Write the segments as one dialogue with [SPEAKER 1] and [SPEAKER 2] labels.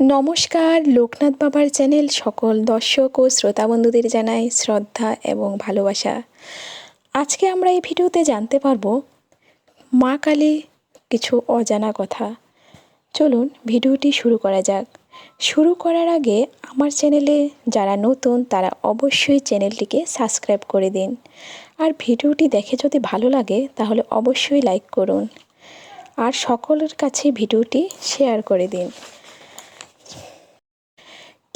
[SPEAKER 1] নমস্কার, লোকনাথ বাবার চ্যানেল সকল দর্শক ও শ্রোতা বন্ধুদের জানাই শ্রদ্ধা এবং ভালোবাসা। আজকে আমরা এই ভিডিওতে জানতে পারব মা কালী কিছু অজানা কথা। চলুন ভিডিওটি শুরু করা যাক। শুরু করার আগে আমার চ্যানেলে যারা নতুন, তারা অবশ্যই চ্যানেলটিকে সাবস্ক্রাইব করে দিন। আর ভিডিওটি দেখে যদি ভালো লাগে, তাহলে অবশ্যই লাইক করুন। আর সকলের কাছে ভিডিওটি শেয়ার করে দিন।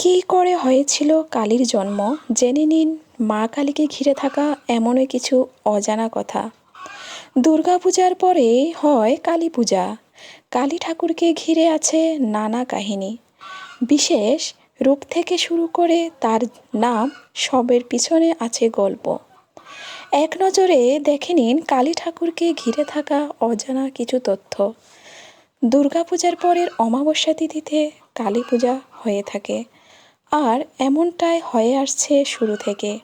[SPEAKER 1] কী করে হয়েছিল কালীর জন্ম। জেনে নিন, মা কালীকে ঘিরে থাকা এমনই কিছু অজানা কথা। দুর্গাপূজার পরে হয় কালী পূজা কালী ঠাকুরকে ঘিরে আছে নানা কাহিনী। বিশেষ, রূপ থেকে শুরু করে তার নাম সবের পিছনে আছে গল্প। এক নজরে দেখে নিন, কালী ঠাকুরকে ঘিরে থাকা অজানা কিছু তথ্য। দুর্গাপূজার পরের অমাবস্যা তিথিতে কালী পূজা হয়ে থাকে। আর এমনটাই হয়ে আসছে শুরু থেকে।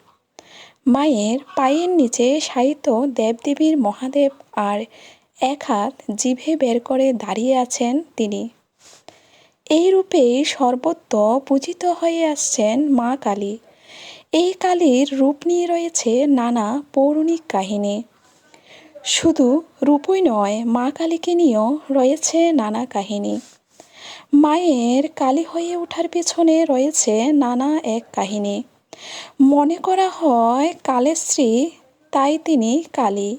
[SPEAKER 1] মায়ের পায়ের নিচে সাহিত্য দেবদেবীর মহাদেব আর এক হাত জিভে বের করে দাঁড়িয়ে আছেন তিনি। এই রূপেই সর্বত্র পূজিত হয়ে আসছেন মা কালী। এই কালীর রূপ নিয়ে রয়েছে নানা পৌরাণিক কাহিনী। শুধু রূপই নয়, মা কালীকে নিয়েও রয়েছে নানা কাহিনী। মায়ের কালী হয়ে ওঠার পেছনে রয়েছে নানা এক কাহিনী। মনে করা হয় কালের স্ত্রী, তাই তিনি কালী।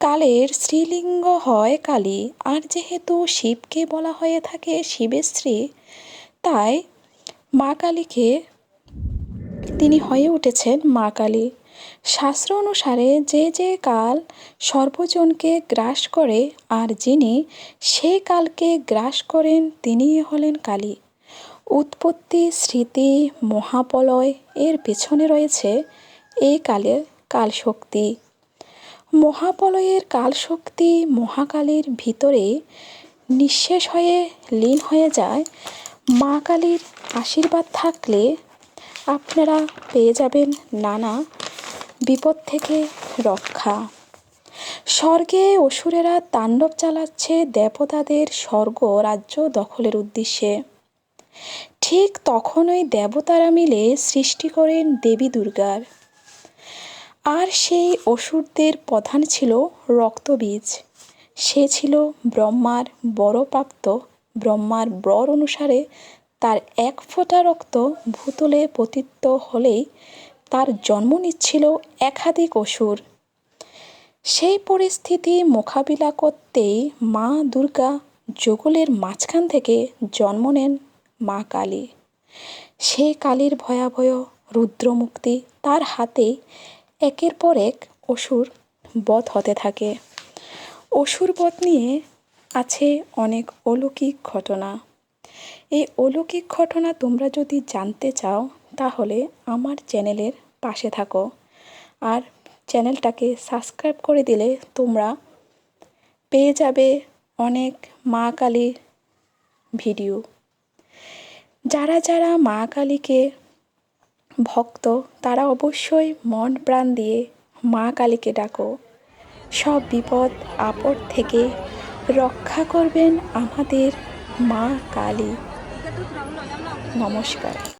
[SPEAKER 1] কালের স্ত্রীলিঙ্গ হয় কালী, আর যেহেতু শিবকে বলা হয়ে থাকে শিবের শ্রী তাই মা কালীকে তিনি হয়ে উঠেছেন মা কালী। শাস্ত্র অনুসারে যে যে কাল সর্বজনকে গ্রাস করে আর যিনি সে কালকে গ্রাস করেন তিনিই হলেন কালী। উৎপত্তি, স্মৃতি, মহাপলয় এর পেছনে রয়েছে এই কালের কালশক্তি। মহাপলয়ের কালশক্তি মহাকালীর ভিতরে নিঃশেষ হয়ে লীন হয়ে যায়। মা কালীর আশীর্বাদ থাকলে আপনারা পেয়ে যাবেন নানা বিপদ থেকে রক্ষা। স্বর্গে অসুরেরা তাণ্ডব চালাচ্ছে দেবতাদের স্বর্গ রাজ্য দখলের উদ্দেশ্যে। ঠিক তখনই দেবতারা মিলে সৃষ্টি করেন দেবী দুর্গার। আর সেই অসুরদের প্রধান ছিল রক্তবীজ। সে ছিল ব্রহ্মার বড়প্রাপ্ত ব্রহ্মার ব্রর অনুসারে তার এক ফোঁটা রক্ত ভূতলে পতিত হলেই তার জন্ম নিচ্ছিল একাধিক অসুর। সেই পরিস্থিতি মোকাবিলা করতেই মা দুর্গা যুগলের মাঝখান থেকে জন্ম নেন মা কালী। সেই কালীর ভয়াবহ রুদ্রমুক্তি তার হাতে একের পর এক অসুর বধ হতে থাকে। অসুর বধ নিয়ে আছে অনেক অলৌকিক ঘটনা। এই অলৌকিক ঘটনা তোমরা যদি জানতে চাও তাহলে আমার চ্যানেলের পাশে থাকো। আর চ্যানেলটাকে সাবস্ক্রাইব করে দিলে তোমরা পেয়ে যাবে অনেক মা কালীর ভিডিও। যারা যারা মা কালীকে ভক্ত, তারা অবশ্যই মন প্রাণ দিয়ে মা কালীকে ডাকো। সব বিপদ, আপদ থেকে রক্ষা করবেন আমাদের মা কালী। নমস্কার।